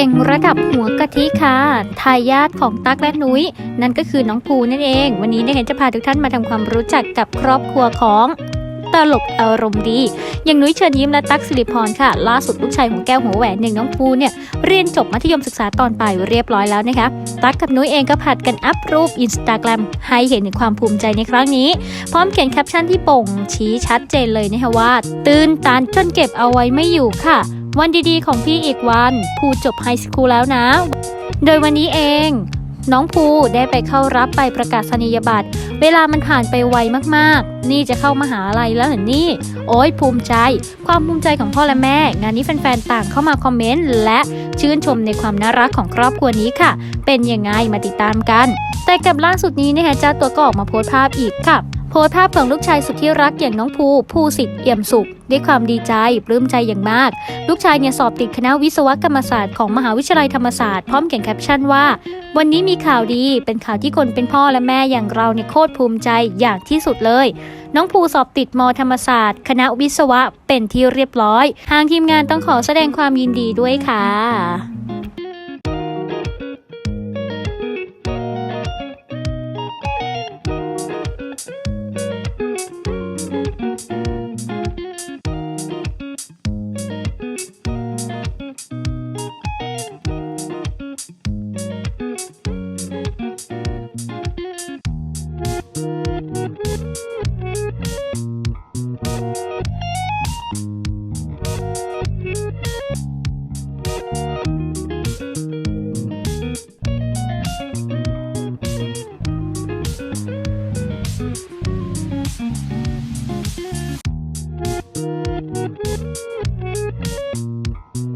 ก่งระดับหัวกะทิค่ะทายาทของตั๊กและนุ้ย นั่นก็คือน้องภูนั่นเอง วันนี้เนี่ยจะพาทุกท่านมาทำความรู้จักกับครอบครัวของตลกอารมณ์ดี อย่างนุ้ยเชิญยิ้มและตั๊กสิริพรค่ะ ล่าสุดลูกชายของแก้วหัวแหวนหนึ่งน้องภูเนี่ยเรียนจบมัธยมศึกษาตอนปลายเรียบร้อยแล้วนะคะ ตั๊กกับนุ้ยเองก็ผัดกันอัพรูปอินสตาแกรมให้เห็นถึงความภูมิใจในครั้งนี้ พร้อมเขียนแคปชั่นที่ป่งชี้ชัดเจนเลยนะคะว่า ตื่นตานจนเก็บเอาไว้ไม่อยู่ค่ะ วันดีๆของพี่อีกวันภูจบไฮสคูลแล้วนะ โดยวันนี้เอง น้องภูได้ไปเข้ารับใบประกาศนียบัตร เวลามันผ่านไปไวมากๆ นี่จะเข้ามาหาลัยแล้วเหรอนี่ โอ้ยภูมิใจ ความภูมิใจของพ่อและแม่ งานนี้แฟนๆต่างเข้ามาคอมเมนต์และชื่นชมในความน่ารักของครอบครัวนี้ค่ะ เป็นยังไงมาติดตามกัน แต่กับล่าสุดนี้นะคะเจ้าตัวก็ออกมาโพสต์ภาพอีกค่ะ โพสภาพของลูกชายสุดที่รักอย่างน้องภูภูสิทธิ์เอี่ยมสุข ด้วยความดีใจปลื้มใจอย่างมาก ลูกชายเนี่ยสอบติดคณะวิศวกรรมศาสตร์ของมหาวิทยาลัยธรรมศาสตร์พร้อมเขียนแคปชั่นว่า วันนี้มีข่าวดีเป็นข่าวที่คนเป็นพ่อและแม่อย่างเราเนี่ยโคตรภูมิใจอย่างที่สุดเลย น้องภูสอบติดมธรรมศาสตร์ คณะวิศวะเป็นที่เรียบร้อย ทางทีมงานต้องขอแสดงความยินดีด้วยค่ะ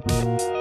Thank you.